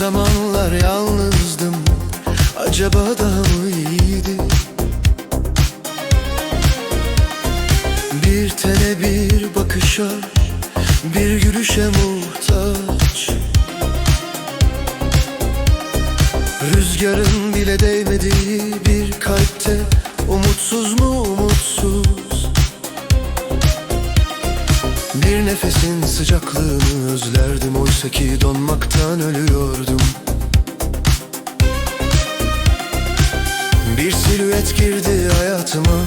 zamanlar yalnızdım Acaba daha mı iyiydi? Bir tene bir bakışa Bir gülüşe muhtaç Rüzgarın bile değmediği bir kalpte Umutsuz mu umutsuz nefesin sıcaklığını özlerdim Oysa ki donmaktan ölüyordum. Bir silüet girdi hayatıma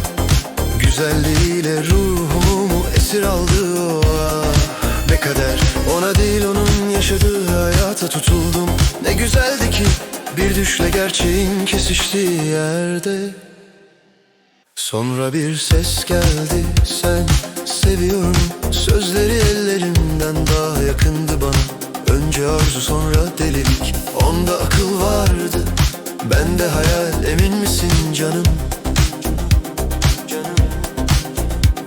Güzelliğiyle ruhumu esir aldı o ah. Ne kader ona değil onun yaşadığı hayata tutuldum. Ne güzeldi ki bir düşle gerçeğin kesiştiği yerde. Sonra bir ses geldi sen seviyorum. Sözleri ellerimden daha yakındı bana. Önce arzu sonra delilik. Onda akıl vardı. Bende hayal emin misin canım?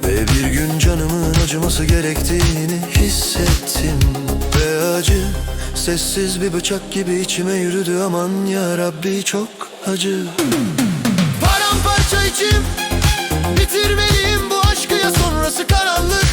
Ve bir gün canımın acıması gerektiğini hissettim. Ve acı sessiz bir bıçak gibi içime yürüdü. Aman ya Rabbi çok acı. Paramparça içim Bitirmeliyim bu aşkı ya sonrası karanlık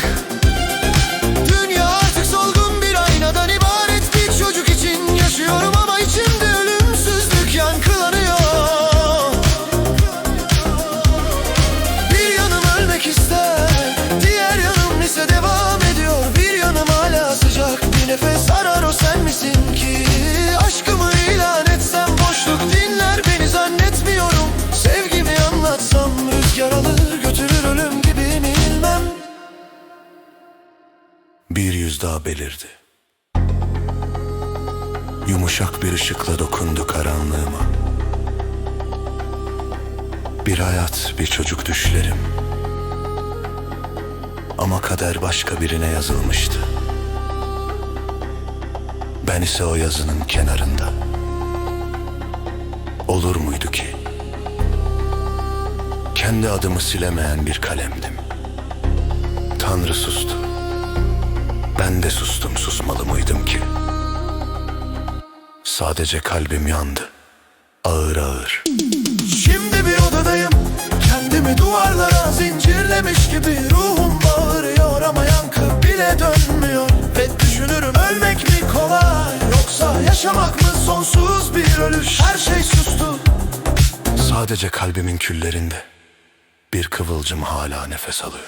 Yüz daha belirdi Yumuşak bir ışıkla dokundu karanlığıma Bir hayat bir çocuk düşlerim Ama kader başka birine yazılmıştı Ben ise o yazının kenarında Olur muydu ki? Kendi adımı silemeyen bir kalemdim. Tanrı sustu. Ben de sustum susmalı mıydım ki? Sadece kalbim yandı. Ağır ağır. Şimdi bir odadayım. Kendimi duvarlara zincirlemiş gibi ruhum bağırıyor ama yankı bile dönmüyor. Ve düşünürüm ölmek mi kolay yoksa yaşamak mı sonsuz bir ölüş? Her şey sustu. Sadece kalbimin küllerinde bir kıvılcım hala nefes alıyor.